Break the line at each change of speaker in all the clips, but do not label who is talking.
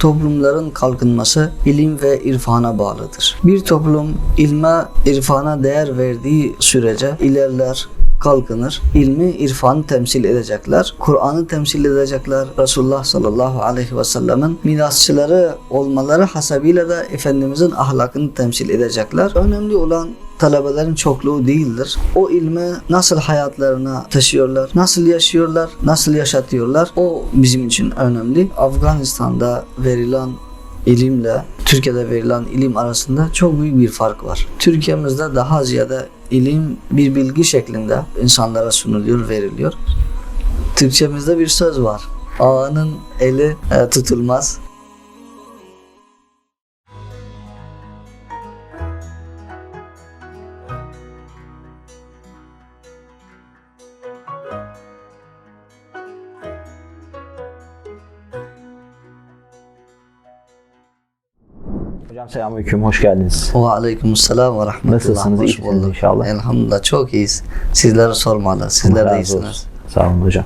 toplumların kalkınması ilim ve irfana bağlıdır. Bir toplum ilme, irfana değer verdiği sürece ilerler, kalkınır. İlmi, irfanı temsil edecekler. Kur'an'ı temsil edecekler. Resulullah sallallahu aleyhi ve sellemin mirasçıları olmaları hasabıyla da Efendimizin ahlakını temsil edecekler. Önemli olan talebelerin çokluğu değildir. O ilmi nasıl hayatlarına taşıyorlar, nasıl yaşıyorlar, nasıl yaşatıyorlar o bizim için önemli. Afganistan'da verilen ilimle Türkiye'de verilen ilim arasında çok büyük bir fark var. Türkiye'mizde daha ziyade ilim bir bilgi şeklinde insanlara sunuluyor, veriliyor. Türkçemizde bir söz var. Ağanın eli e, tutulmaz.
Selamünaleyküm, hoş geldiniz.
Ve aleyküm selam ve rahmetullah.
Nasılsınız?
Hoş bulduk.
inşallah.
Elhamdülillah çok iyiyiz. Sizleri sormalı. Sizler de
olsun.
iyisiniz.
Sağ olun hocam.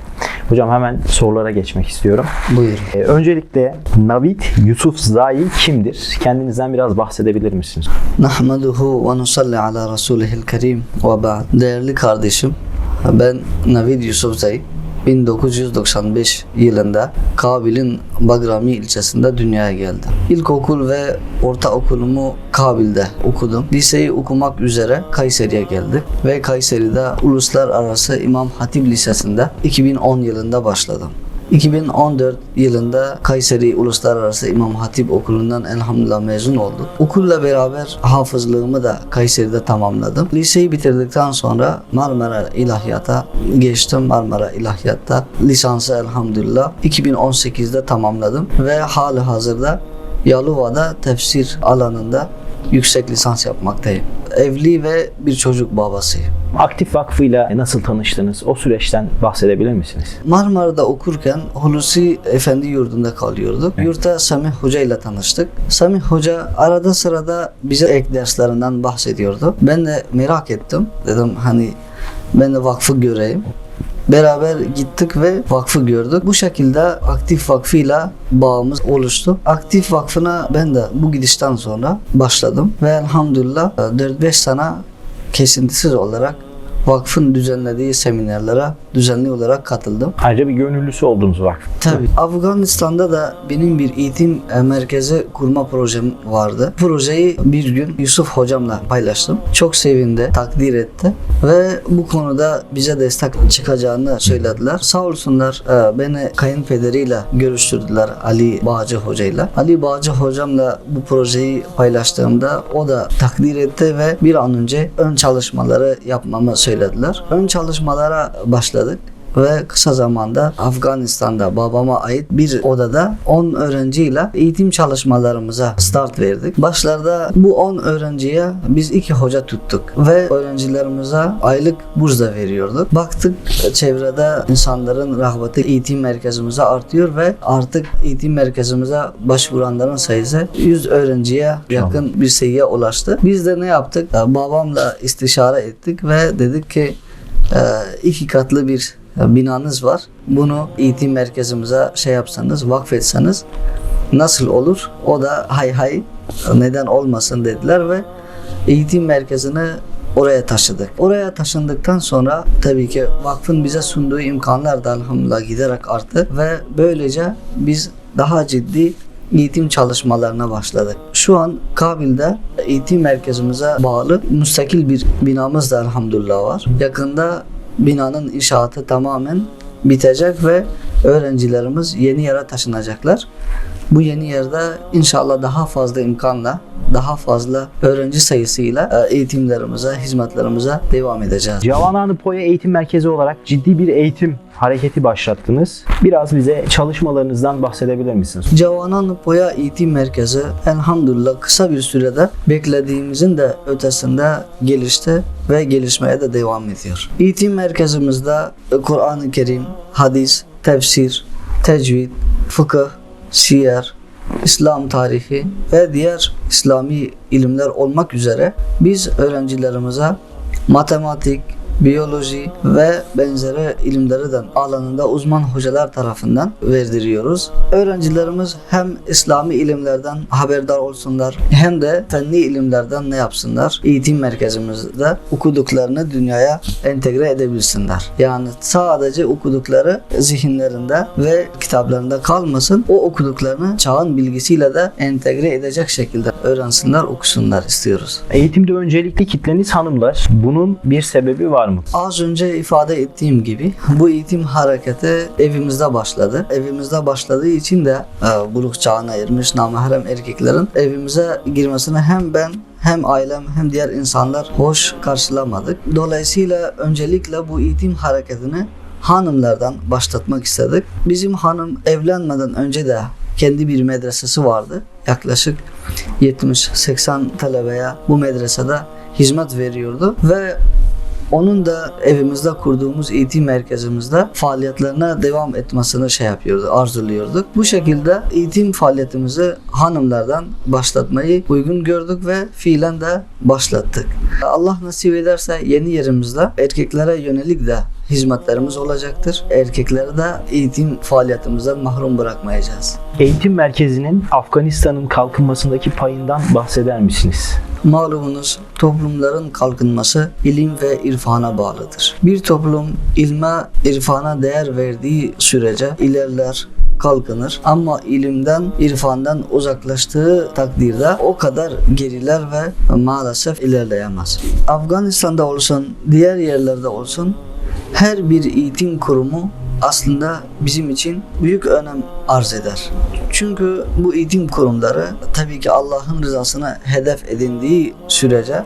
Hocam hemen sorulara geçmek istiyorum.
Buyurun.
Ee, öncelikle Navid Yusuf Zai kimdir? Kendinizden biraz bahsedebilir misiniz?
Nahmeduhu ve nusalli ala rasulihil kerim ve ba'd. Değerli kardeşim, ben Navid Yusuf Zey. 1995 yılında Kabil'in Bagrami ilçesinde dünyaya geldim. İlkokul ve ortaokulumu Kabil'de okudum. Liseyi okumak üzere Kayseri'ye geldik ve Kayseri'de Uluslararası İmam Hatip Lisesi'nde 2010 yılında başladım. 2014 yılında Kayseri Uluslararası İmam Hatip Okulu'ndan elhamdülillah mezun oldum. Okulla beraber hafızlığımı da Kayseri'de tamamladım. Liseyi bitirdikten sonra Marmara İlahiyat'a geçtim. Marmara İlahiyat'ta lisansı elhamdülillah 2018'de tamamladım ve hali hazırda Yalova'da tefsir alanında yüksek lisans yapmaktayım. Evli ve bir çocuk babasıyım.
Aktif Vakfı'yla nasıl tanıştınız? O süreçten bahsedebilir misiniz?
Marmara'da okurken Hulusi Efendi yurdunda kalıyorduk. Yurtta Samih Hoca ile tanıştık. Samih Hoca arada sırada bize ek derslerinden bahsediyordu. Ben de merak ettim. Dedim hani ben de vakfı göreyim. Beraber gittik ve vakfı gördük. Bu şekilde Aktif Vakfı'yla bağımız oluştu. Aktif Vakfı'na ben de bu gidişten sonra başladım. Ve elhamdülillah 4-5 sene kesintisiz olarak vakfın düzenlediği seminerlere düzenli olarak katıldım.
Ayrıca bir gönüllüsü oldunuz vakfın.
Tabii. Afganistan'da da benim bir eğitim merkezi kurma projem vardı. Projeyi bir gün Yusuf hocamla paylaştım. Çok sevindi, takdir etti ve bu konuda bize destek çıkacağını söylediler. Sağ olsunlar e, beni kayınpederiyle görüştürdüler Ali Bağcı hocayla. Ali Bağcı hocamla bu projeyi paylaştığımda o da takdir etti ve bir an önce ön çalışmaları yapmamı söylediler. Ön çalışmalara başladık ve kısa zamanda Afganistan'da babama ait bir odada 10 öğrenciyle eğitim çalışmalarımıza start verdik. Başlarda bu 10 öğrenciye biz iki hoca tuttuk ve öğrencilerimize aylık burs da veriyorduk. Baktık çevrede insanların rağbeti eğitim merkezimize artıyor ve artık eğitim merkezimize başvuranların sayısı 100 öğrenciye yakın bir seviyeye ulaştı. Biz de ne yaptık? Babamla istişare ettik ve dedik ki e, iki katlı bir binanız var. Bunu eğitim merkezimize şey yapsanız, vakfetseniz nasıl olur? O da hay hay neden olmasın dediler ve eğitim merkezini oraya taşıdık. Oraya taşındıktan sonra tabii ki vakfın bize sunduğu imkanlar da elhamdülillah giderek arttı ve böylece biz daha ciddi eğitim çalışmalarına başladık. Şu an Kabil'de eğitim merkezimize bağlı müstakil bir binamız da elhamdülillah var. Yakında binanın inşaatı tamamen bitecek ve öğrencilerimiz yeni yere taşınacaklar. Bu yeni yerde inşallah daha fazla imkanla, daha fazla öğrenci sayısıyla e, eğitimlerimize, hizmetlerimize devam edeceğiz.
Cavananı Poya Eğitim Merkezi olarak ciddi bir eğitim hareketi başlattınız. Biraz bize çalışmalarınızdan bahsedebilir misiniz?
Cavanan Boya Eğitim Merkezi elhamdülillah kısa bir sürede beklediğimizin de ötesinde gelişti ve gelişmeye de devam ediyor. Eğitim merkezimizde Kur'an-ı Kerim, hadis, tefsir, tecvid, fıkıh, siyer, İslam tarihi ve diğer İslami ilimler olmak üzere biz öğrencilerimize matematik, biyoloji ve benzeri ilimlerden alanında uzman hocalar tarafından verdiriyoruz. Öğrencilerimiz hem İslami ilimlerden haberdar olsunlar hem de fenli ilimlerden ne yapsınlar? Eğitim merkezimizde okuduklarını dünyaya entegre edebilsinler. Yani sadece okudukları zihinlerinde ve kitaplarında kalmasın. O okuduklarını çağın bilgisiyle de entegre edecek şekilde öğrensinler, okusunlar istiyoruz.
Eğitimde öncelikli kitleniz hanımlar. Bunun bir sebebi var mı?
Az önce ifade ettiğim gibi bu eğitim hareketi evimizde başladı. Evimizde başladığı için de e, buluk çağına ermiş namahrem erkeklerin evimize girmesini hem ben hem ailem hem diğer insanlar hoş karşılamadık. Dolayısıyla öncelikle bu eğitim hareketini hanımlardan başlatmak istedik. Bizim hanım evlenmeden önce de kendi bir medresesi vardı. Yaklaşık 70-80 talebeye bu medresede hizmet veriyordu ve onun da evimizde kurduğumuz eğitim merkezimizde faaliyetlerine devam etmesini şey yapıyordu, arzuluyorduk. Bu şekilde eğitim faaliyetimizi hanımlardan başlatmayı uygun gördük ve fiilen de başlattık. Allah nasip ederse yeni yerimizde erkeklere yönelik de hizmetlerimiz olacaktır. Erkekleri de eğitim faaliyetimizden mahrum bırakmayacağız.
Eğitim merkezinin Afganistan'ın kalkınmasındaki payından bahseder misiniz?
Malumunuz toplumların kalkınması ilim ve irfana bağlıdır. Bir toplum ilme, irfana değer verdiği sürece ilerler, kalkınır ama ilimden, irfandan uzaklaştığı takdirde o kadar geriler ve maalesef ilerleyemez. Afganistan'da olsun, diğer yerlerde olsun her bir eğitim kurumu aslında bizim için büyük önem arz eder. Çünkü bu eğitim kurumları tabii ki Allah'ın rızasına hedef edindiği sürece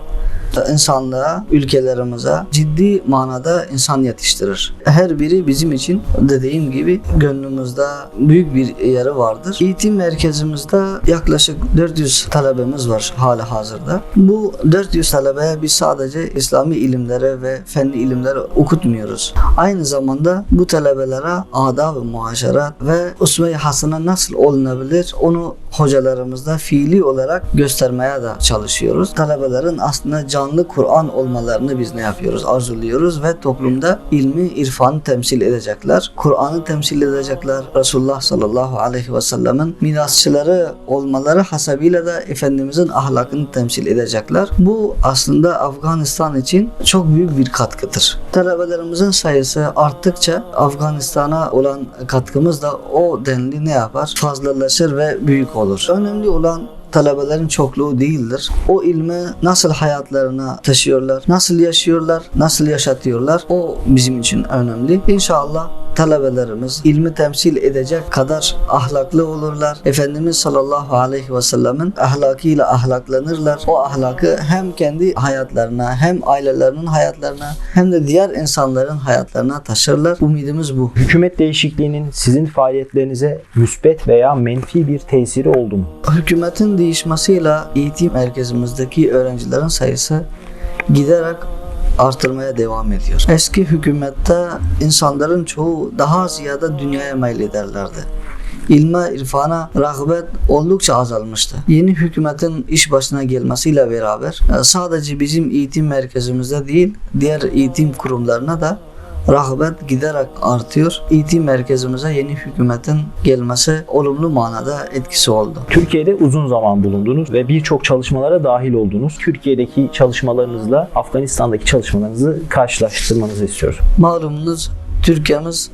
insanlığa, ülkelerimize ciddi manada insan yetiştirir. Her biri bizim için dediğim gibi gönlümüzde büyük bir yeri vardır. Eğitim merkezimizde yaklaşık 400 talebemiz var hala hazırda. Bu 400 talebeye biz sadece İslami ilimlere ve fenli ilimleri okutmuyoruz. Aynı zamanda bu talebelere adab-ı muhaşerat ve usve-i hasene nasıl olunabilir onu hocalarımızda fiili olarak göstermeye de çalışıyoruz. Talebelerin aslında canlı Kur'an olmalarını biz ne yapıyoruz? Arzuluyoruz ve toplumda ilmi, irfanı temsil edecekler. Kur'an'ı temsil edecekler. Resulullah sallallahu aleyhi ve sellemin mirasçıları olmaları hasebiyle de Efendimizin ahlakını temsil edecekler. Bu aslında Afganistan için çok büyük bir katkıdır. Talebelerimizin sayısı arttıkça Afganistan'a olan katkımız da o denli ne yapar? Fazlalaşır ve büyük olur. Önemli olan talebelerin çokluğu değildir. O ilmi nasıl hayatlarına taşıyorlar, nasıl yaşıyorlar, nasıl yaşatıyorlar o bizim için önemli. İnşallah talebelerimiz ilmi temsil edecek kadar ahlaklı olurlar. Efendimiz sallallahu aleyhi ve sellemin ahlakıyla ahlaklanırlar. O ahlakı hem kendi hayatlarına hem ailelerinin hayatlarına hem de diğer insanların hayatlarına taşırlar. Umudumuz bu.
Hükümet değişikliğinin sizin faaliyetlerinize müsbet veya menfi bir tesiri oldu mu?
Hükümetin değişmesiyle eğitim merkezimizdeki öğrencilerin sayısı giderek artırmaya devam ediyor. Eski hükümette insanların çoğu daha ziyade dünyaya meylederlerdi. İlme, irfana rağbet oldukça azalmıştı. Yeni hükümetin iş başına gelmesiyle beraber e, sadece bizim eğitim merkezimizde değil, diğer eğitim kurumlarına da rağbet giderek artıyor. Eğitim merkezimize yeni hükümetin gelmesi olumlu manada etkisi oldu.
Türkiye'de uzun zaman bulundunuz ve birçok çalışmalara dahil oldunuz. Türkiye'deki çalışmalarınızla Afganistan'daki çalışmalarınızı karşılaştırmanızı istiyoruz.
Malumunuz Türkiye'miz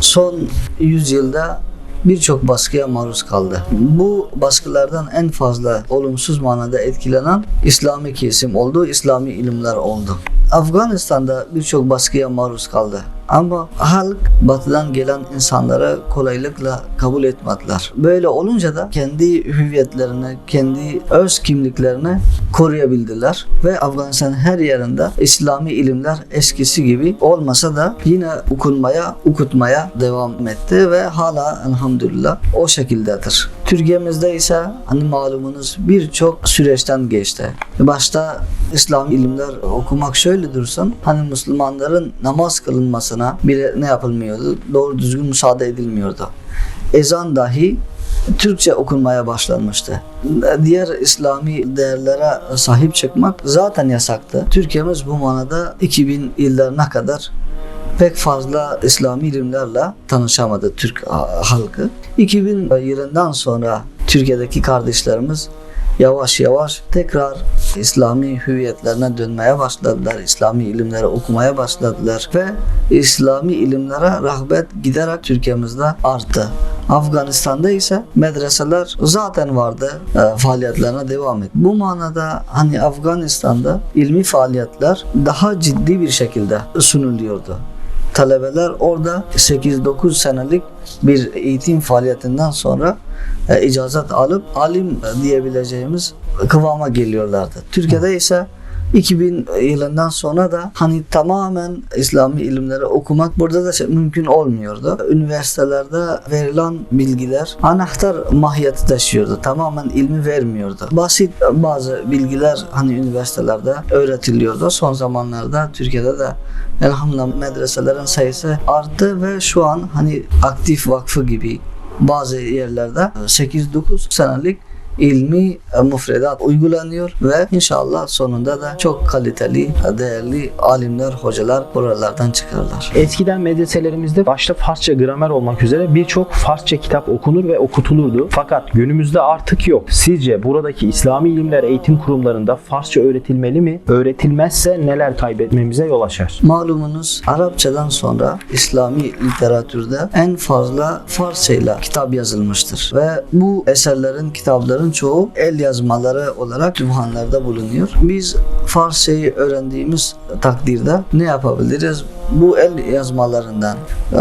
son yüzyılda birçok baskıya maruz kaldı. Bu baskılardan en fazla olumsuz manada etkilenen İslami kesim oldu, İslami ilimler oldu. Afganistan'da birçok baskıya maruz kaldı. Ama halk batıdan gelen insanlara kolaylıkla kabul etmediler. Böyle olunca da kendi hüviyetlerini, kendi öz kimliklerini koruyabildiler. Ve Afganistan her yerinde İslami ilimler eskisi gibi olmasa da yine okunmaya, okutmaya devam etti ve hala elhamdülillah o şekildedir. Türkiye'mizde ise hani malumunuz birçok süreçten geçti. Başta İslam ilimler okumak şöyle dursun. Hani Müslümanların namaz kılınmasına bile ne yapılmıyordu? Doğru düzgün müsaade edilmiyordu. Ezan dahi Türkçe okunmaya başlanmıştı. Diğer İslami değerlere sahip çıkmak zaten yasaktı. Türkiye'miz bu manada 2000 yıllarına kadar pek fazla İslami ilimlerle tanışamadı Türk halkı. 2000 yılından sonra Türkiye'deki kardeşlerimiz yavaş yavaş tekrar İslami hüviyetlerine dönmeye başladılar. İslami ilimleri okumaya başladılar ve İslami ilimlere rağbet giderek Türkiye'mizde arttı. Afganistan'da ise medreseler zaten vardı, e, faaliyetlerine devam etti. Bu manada hani Afganistan'da ilmi faaliyetler daha ciddi bir şekilde sunuluyordu. Talebeler orada 8-9 senelik bir eğitim faaliyetinden sonra e, icazet alıp alim diyebileceğimiz kıvama geliyorlardı. Türkiye'de ise 2000 yılından sonra da hani tamamen İslami ilimleri okumak burada da şey- mümkün olmuyordu. Üniversitelerde verilen bilgiler anahtar mahiyeti taşıyordu. Tamamen ilmi vermiyordu. Basit bazı bilgiler hani üniversitelerde öğretiliyordu. Son zamanlarda Türkiye'de de elhamdülillah medreselerin sayısı arttı ve şu an hani aktif vakfı gibi bazı yerlerde 8-9 senelik ilmi müfredat uygulanıyor ve inşallah sonunda da çok kaliteli, değerli alimler, hocalar buralardan çıkarlar.
Eskiden medreselerimizde başta Farsça gramer olmak üzere birçok Farsça kitap okunur ve okutulurdu. Fakat günümüzde artık yok. Sizce buradaki İslami ilimler eğitim kurumlarında Farsça öğretilmeli mi? Öğretilmezse neler kaybetmemize yol açar?
Malumunuz Arapçadan sonra İslami literatürde en fazla Farsça ile kitap yazılmıştır ve bu eserlerin, kitapların çoğu el yazmaları olarak kütüphanelerde bulunuyor. Biz Farsçayı öğrendiğimiz takdirde ne yapabiliriz? Bu el yazmalarından,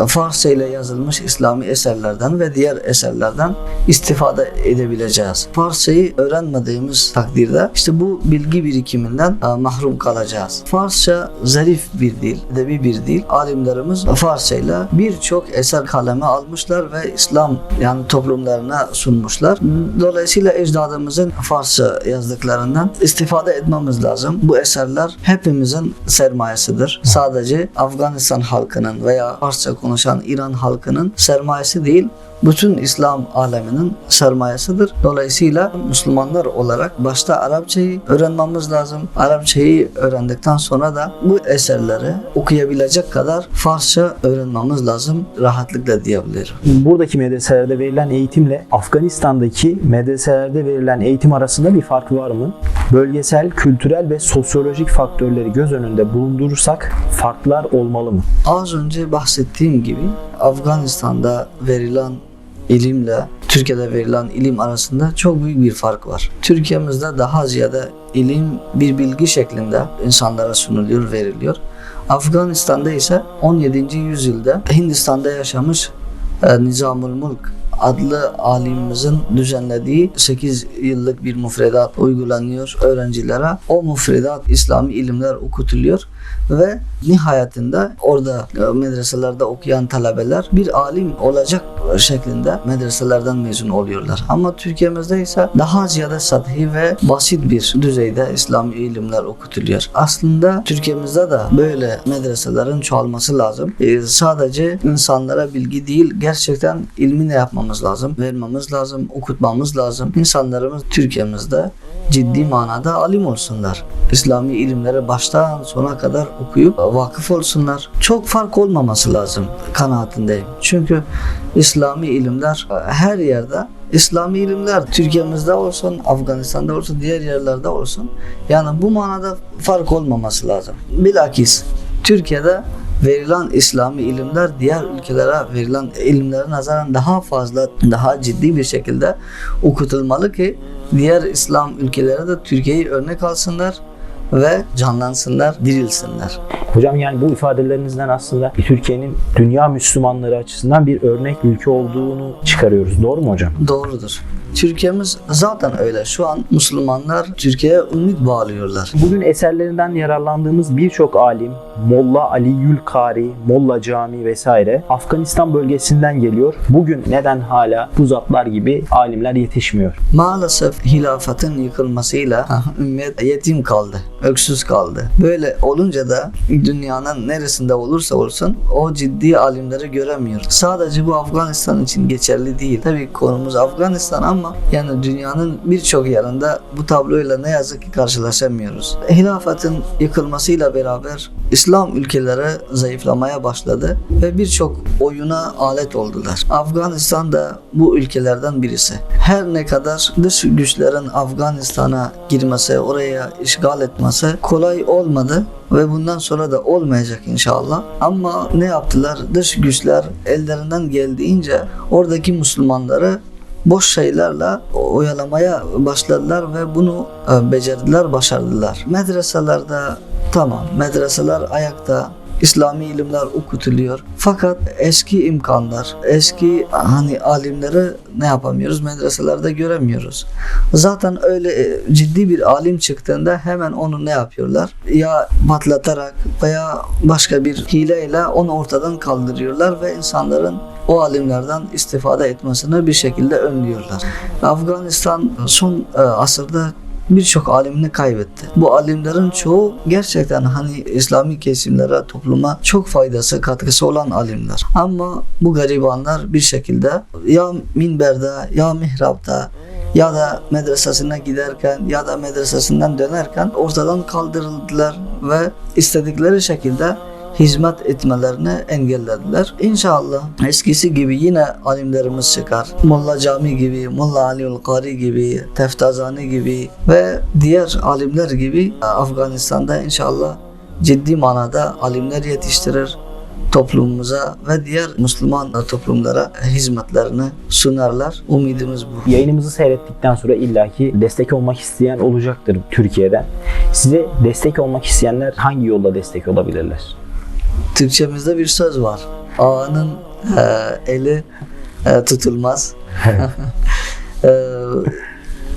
Farsça ile yazılmış İslami eserlerden ve diğer eserlerden istifade edebileceğiz. Farsçayı öğrenmediğimiz takdirde işte bu bilgi birikiminden e, mahrum kalacağız. Farsça zarif bir dil, edebi bir dil. Alimlerimiz Farsça ile birçok eser kaleme almışlar ve İslam yani toplumlarına sunmuşlar. Dolayısıyla ecdadımızın Farsça yazdıklarından istifade etmemiz lazım. Bu eserler hepimizin sermayesidir. Sadece Afganistan halkının veya Farsça konuşan İran halkının sermayesi değil, bütün İslam aleminin sermayesidir. Dolayısıyla Müslümanlar olarak başta Arapçayı öğrenmemiz lazım. Arapçayı öğrendikten sonra da bu eserleri okuyabilecek kadar Farsça öğrenmemiz lazım. Rahatlıkla diyebilirim.
Buradaki medreselerde verilen eğitimle Afganistan'daki medreselerde verilen eğitim arasında bir fark var mı? Bölgesel, kültürel ve sosyolojik faktörleri göz önünde bulundurursak farklar olmalı mı?
Az önce bahsettiğim gibi Afganistan'da verilen ilimle Türkiye'de verilen ilim arasında çok büyük bir fark var. Türkiye'mizde daha ziyade ilim bir bilgi şeklinde insanlara sunuluyor, veriliyor. Afganistan'da ise 17. yüzyılda Hindistan'da yaşamış e, Nizamul Mulk adlı alimimizin düzenlediği 8 yıllık bir müfredat uygulanıyor öğrencilere. O müfredat İslami ilimler okutuluyor ve nihayetinde orada e, medreselerde okuyan talebeler bir alim olacak şeklinde medreselerden mezun oluyorlar. Ama Türkiye'mizde ise daha ziyade sathi ve basit bir düzeyde İslami ilimler okutuluyor. Aslında Türkiye'mizde de böyle medreselerin çoğalması lazım. E, sadece insanlara bilgi değil, gerçekten ilmi ne yapmamız lazım? Vermemiz lazım, okutmamız lazım. İnsanlarımız Türkiye'mizde ciddi manada alim olsunlar. İslami ilimleri baştan sona kadar okuyup vakıf olsunlar. Çok fark olmaması lazım kanaatindeyim. Çünkü İslami ilimler her yerde İslami ilimler Türkiye'mizde olsun, Afganistan'da olsun, diğer yerlerde olsun. Yani bu manada fark olmaması lazım. Bilakis Türkiye'de verilen İslami ilimler diğer ülkelere verilen ilimlere nazaran daha fazla, daha ciddi bir şekilde okutulmalı ki diğer İslam ülkeleri de Türkiye'yi örnek alsınlar ve canlansınlar, dirilsinler.
Hocam yani bu ifadelerinizden aslında Türkiye'nin dünya Müslümanları açısından bir örnek ülke olduğunu çıkarıyoruz. Doğru mu hocam?
Doğrudur. Türkiye'miz zaten öyle. Şu an Müslümanlar Türkiye'ye ümit bağlıyorlar.
Bugün eserlerinden yararlandığımız birçok alim, Molla Ali Yülkari, Molla Cami vesaire Afganistan bölgesinden geliyor. Bugün neden hala bu zatlar gibi alimler yetişmiyor?
Maalesef hilafetin yıkılmasıyla ümmet yetim kaldı, öksüz kaldı. Böyle olunca da dünyanın neresinde olursa olsun o ciddi alimleri göremiyor. Sadece bu Afganistan için geçerli değil. Tabii konumuz Afganistan ama yani dünyanın birçok yerinde bu tabloyla ne yazık ki karşılaşamıyoruz. Hilafetin yıkılmasıyla beraber İslam ülkeleri zayıflamaya başladı ve birçok oyuna alet oldular. Afganistan da bu ülkelerden birisi. Her ne kadar dış güçlerin Afganistan'a girmesi, oraya işgal etmesi kolay olmadı ve bundan sonra da olmayacak inşallah. Ama ne yaptılar? Dış güçler ellerinden geldiğince oradaki Müslümanları boş şeylerle oyalamaya başladılar ve bunu e, becerdiler, başardılar. Medreselerde tamam, medreseler ayakta, İslami ilimler okutuluyor. Fakat eski imkanlar, eski hani alimleri ne yapamıyoruz? Medreselerde göremiyoruz. Zaten öyle e, ciddi bir alim çıktığında hemen onu ne yapıyorlar? Ya patlatarak veya başka bir hileyle onu ortadan kaldırıyorlar ve insanların o alimlerden istifade etmesini bir şekilde önlüyorlar. Afganistan son e, asırda birçok alimini kaybetti. Bu alimlerin çoğu gerçekten hani İslami kesimlere, topluma çok faydası, katkısı olan alimler. Ama bu garibanlar bir şekilde ya minberde ya mihrapta ya da medresesine giderken ya da medresesinden dönerken ortadan kaldırıldılar ve istedikleri şekilde hizmet etmelerini engellediler. İnşallah eskisi gibi yine alimlerimiz çıkar. Molla Cami gibi, Molla Aliül Kari gibi, Teftazani gibi ve diğer alimler gibi Afganistan'da inşallah ciddi manada alimler yetiştirir toplumumuza ve diğer Müslüman toplumlara hizmetlerini sunarlar. Umidimiz bu.
Yayınımızı seyrettikten sonra illaki destek olmak isteyen olacaktır Türkiye'den. Size destek olmak isteyenler hangi yolla destek olabilirler?
Türkçemizde bir söz var. Ağanın e, eli e, tutulmaz. E,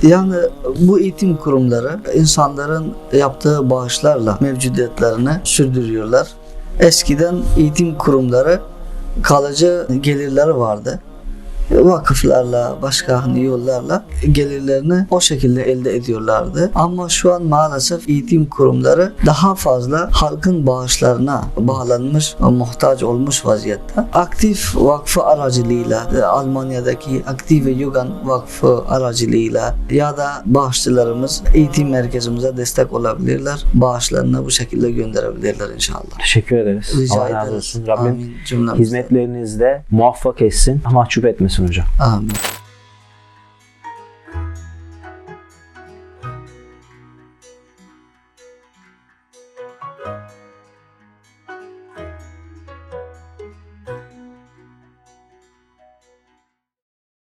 yani bu eğitim kurumları insanların yaptığı bağışlarla mevcudiyetlerini sürdürüyorlar. Eskiden eğitim kurumları kalıcı gelirleri vardı. Vakıflarla, başka hani yollarla gelirlerini o şekilde elde ediyorlardı. Ama şu an maalesef eğitim kurumları daha fazla halkın bağışlarına bağlanmış, muhtaç olmuş vaziyette. Aktif Vakfı aracılığıyla, e, Almanya'daki Aktive Yugan Vakfı aracılığıyla ya da bağışçılarımız eğitim merkezimize destek olabilirler. Bağışlarını bu şekilde gönderebilirler inşallah.
Teşekkür ederiz.
Rica
Allah razı
ederiz.
olsun. Rabbim
Amin
hizmetlerinizde muvaffak etsin, mahcup etmesin hocam.
Amin.